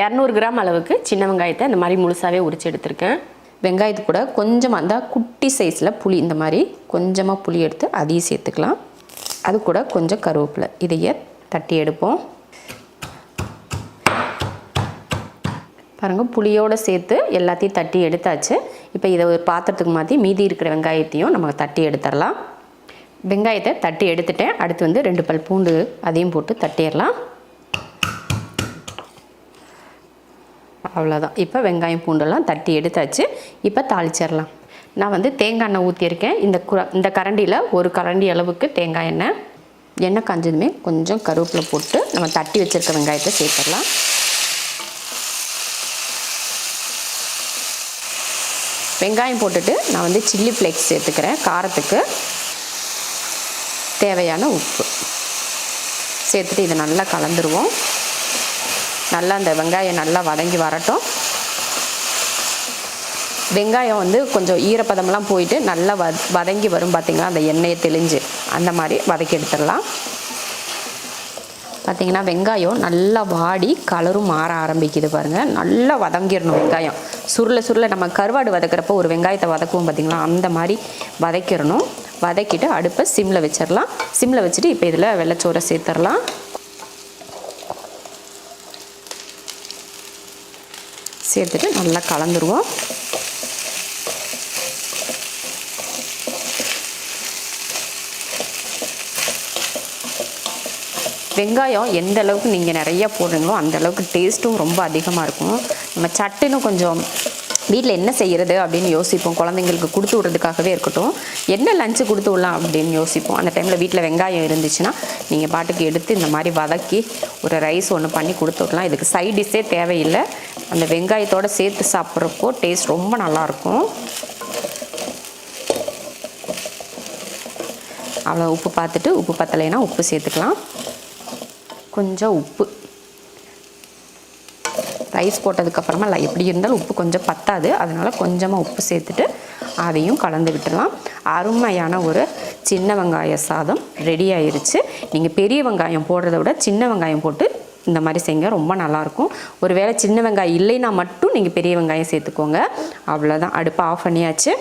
இரநூறு கிராம் அளவுக்கு சின்ன வெங்காயத்தை இந்த மாதிரி முழுசாகவே உரிச்சு எடுத்திருக்கேன். வெங்காயத்து கூட கொஞ்சமாக அந்த குட்டி சைஸில் புளி இந்த மாதிரி கொஞ்சமாக புளி எடுத்து அதையும் சேர்த்துக்கலாம். அது கூட கொஞ்சம் கருவேப்பிலை. இதையே தட்டி எடுப்போம். பாருங்கள் புளியோடு சேர்த்து எல்லாத்தையும் தட்டி எடுத்தாச்சு. இப்போ இதை ஒரு பாத்திரத்துக்கு மாற்றி மீதி இருக்கிற வெங்காயத்தையும் நம்ம தட்டி எடுத்துடலாம். வெங்காயத்தை தட்டி எடுத்துட்டேன். அடுத்து வந்து ரெண்டு பல் பூண்டு அதையும் போட்டு தட்டிடலாம். அவ்வளோதான் இப்போ வெங்காயம் பூண்டெல்லாம் தட்டி எடுத்தாச்சு. இப்போ தாளிச்சிடலாம். நான் வந்து தேங்காய் எண்ணெய் ஊற்றியிருக்கேன் இந்த குர இந்த கரண்டியில் ஒரு கரண்டி அளவுக்கு தேங்காய் எண்ணெய் எண்ணெய் காஞ்சதுமே கொஞ்சம் கருவேப்பிலை போட்டு நம்ம தட்டி வச்சுருக்க வெங்காயத்தை சேர்த்துடலாம். வெங்காயம் போட்டுட்டு நான் வந்து சில்லி ஃப்ளேக்ஸ் சேர்த்துக்கிறேன். காரத்துக்கு தேவையான உப்பு. சேர்த்துட்டு இதை நல்லா கலந்துருவோம். நல்லா அந்த வெங்காயம் நல்லா வதங்கி வரட்டும். வெங்காயம் வந்து கொஞ்சம் ஈரப்பதம்லாம் போயிட்டு நல்லா வ வதங்கி வரும் பார்த்திங்களா அந்த எண்ணெயை தெளிஞ்சு அந்த மாதிரி வதக்கி எடுத்துடலாம். பார்த்திங்கன்னா வெங்காயம் நல்லா வாடி கலரும் மாற ஆரம்பிக்குது பாருங்கள் நல்லா வதங்கிடணும் வெங்காயம். சுருள சுருள நம்ம கருவாடு வதக்கிறப்போ ஒரு வெங்காயத்தை வதக்குவோம் பார்த்திங்களா அந்த மாதிரி வதக்கிடணும். வதக்கிட்டு அடுப்பை சிம்மில் வச்சிடலாம். சிம்மில் வச்சுட்டு இப்போ இதில் வெள்ளச்சோரை சேர்த்துடலாம். சேர்த்துட்டு நல்லா கலந்துருவோம். வெங்காயம் எந்த அளவுக்கு நீங்கள் நிறைய போடுறீங்களோ அந்த அளவுக்கு டேஸ்ட்டும் ரொம்ப அதிகமாக இருக்கும். நம்ம சட்டுன்னு கொஞ்சம் வீட்டில் என்ன செய்கிறது அப்படின்னு யோசிப்போம். குழந்தைங்களுக்கு கொடுத்து விட்றதுக்காகவே இருக்கட்டும். என்ன லஞ்சு கொடுத்து விடலாம் அப்படின்னு யோசிப்போம். அந்த டைமில் வீட்டில் வெங்காயம் இருந்துச்சுன்னா நீங்கள் பாட்டுக்கு எடுத்து இந்த மாதிரி வதக்கி ஒரு ரைஸ் ஒன்று பண்ணி கொடுத்து விடலாம். இதுக்கு சைட் டிஷ்ஷே தேவையில்லை. அந்த வெங்காயத்தோடு சேர்த்து சாப்பிட்றப்போ டேஸ்ட் ரொம்ப நல்லாயிருக்கும் அவ்வளோ உப்பு பார்த்துட்டு உப்பு பத்தலைன்னா உப்பு சேர்த்துக்கலாம். கொஞ்சம் உப்பு. ரைஸ் போட்டதுக்கப்புறமா இல்லை எப்படி இருந்தாலும் உப்பு கொஞ்சம் பத்தாது. அதனால் கொஞ்சமாக உப்பு சேர்த்துட்டு அதையும் கலந்து விட்டுடலாம். அருமையான ஒரு சின்ன வெங்காய சாதம் ரெடி ஆயிடுச்சு நீங்கள் பெரிய வெங்காயம் போடுறத விட சின்ன வெங்காயம் போட்டு இந்த மாதிரி செய்யுங்க ரொம்ப நல்லாயிருக்கும். ஒருவேளை சின்ன வெங்காயம் இல்லைன்னா மட்டும் நீங்கள் பெரிய வெங்காயம் சேர்த்துக்கோங்க. அவ்வளோதான் அடுப்பை ஆஃப் பண்ணியாச்சு.